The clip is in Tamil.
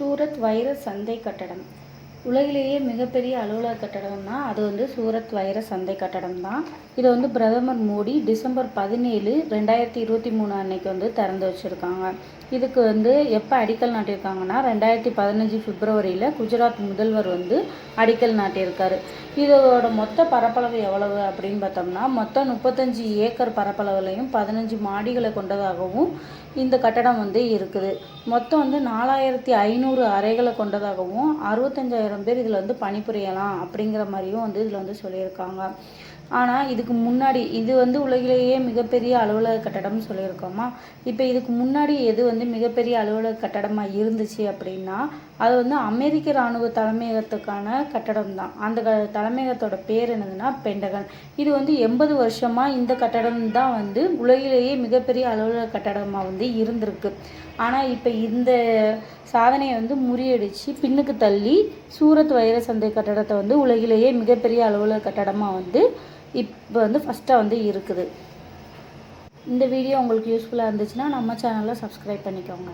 சூரத் வைர சந்தை கட்டடம். உலகிலேயே மிகப்பெரிய அலுவலக கட்டடம்னா அது வந்து சூரத் வைர சந்தை கட்டடம் தான் இதை வந்து பிரதமர் மோடி டிசம்பர் பதினேழு ரெண்டாயிரத்தி இருபத்தி மூணு அன்னைக்கு வந்து திறந்து வச்சுருக்காங்க. இதுக்கு வந்து எப்போ அடிக்கல் நாட்டியிருக்காங்கன்னா ரெண்டாயிரத்தி பதினஞ்சு பிப்ரவரியில் குஜராத் முதல்வர் வந்து அடிக்கல் நாட்டியிருக்காரு. இதோட மொத்த பரப்பளவு எவ்வளவு அப்படின்னு பார்த்தோம்னா மொத்தம் முப்பத்தஞ்சு ஏக்கர் பரப்பளவுலையும் பதினஞ்சு மாடிகளை கொண்டதாகவும் இந்த கட்டடம் வந்து இருக்குது. மொத்தம் வந்து நாலாயிரத்தி ஐநூறு அறைகளை கொண்டதாகவும் அறுபத்தஞ்சாயிரம் பேர் இதில் வந்து பணிபுரியலாம் அப்படிங்கிற மாதிரியும் வந்து இதில் வந்து சொல்லியிருக்காங்க. ஆனால் இதுக்கு முன்னாடி இது வந்து உலகிலேயே மிகப்பெரிய அலுவலக கட்டடம்னு சொல்லியிருக்கோமா? இப்போ இதுக்கு முன்னாடி எது வந்து மிகப்பெரிய அலுவலக கட்டடமாக இருந்துச்சு அப்படின்னா அது வந்து அமெரிக்க இராணுவ தலைமையகத்துக்கான கட்டடம் தான் அந்த க தலைமையகத்தோட பேர் என்னதுன்னா பெண்டகன். இது வந்து எண்பது வருஷமாக இந்த கட்டடம் தான் வந்து உலகிலேயே மிகப்பெரிய அலுவலக கட்டடமாக வந்து இருந்திருக்கு. ஆனால் இப்போ இந்த சாதனையை வந்து முறியடித்து பின்னுக்கு தள்ளி சூரத் வைர சந்தை கட்டடத்தை வந்து உலகிலேயே மிகப்பெரிய அலுவலக கட்டடமாக வந்து இப்போ வந்து ஃபஸ்ட்டாக வந்து இருக்குது. இந்த வீடியோ உங்களுக்கு யூஸ்ஃபுல்லாக இருந்துச்சுன்னா நம்ம சேனலை சப்ஸ்கிரைப் பண்ணிக்கோங்க.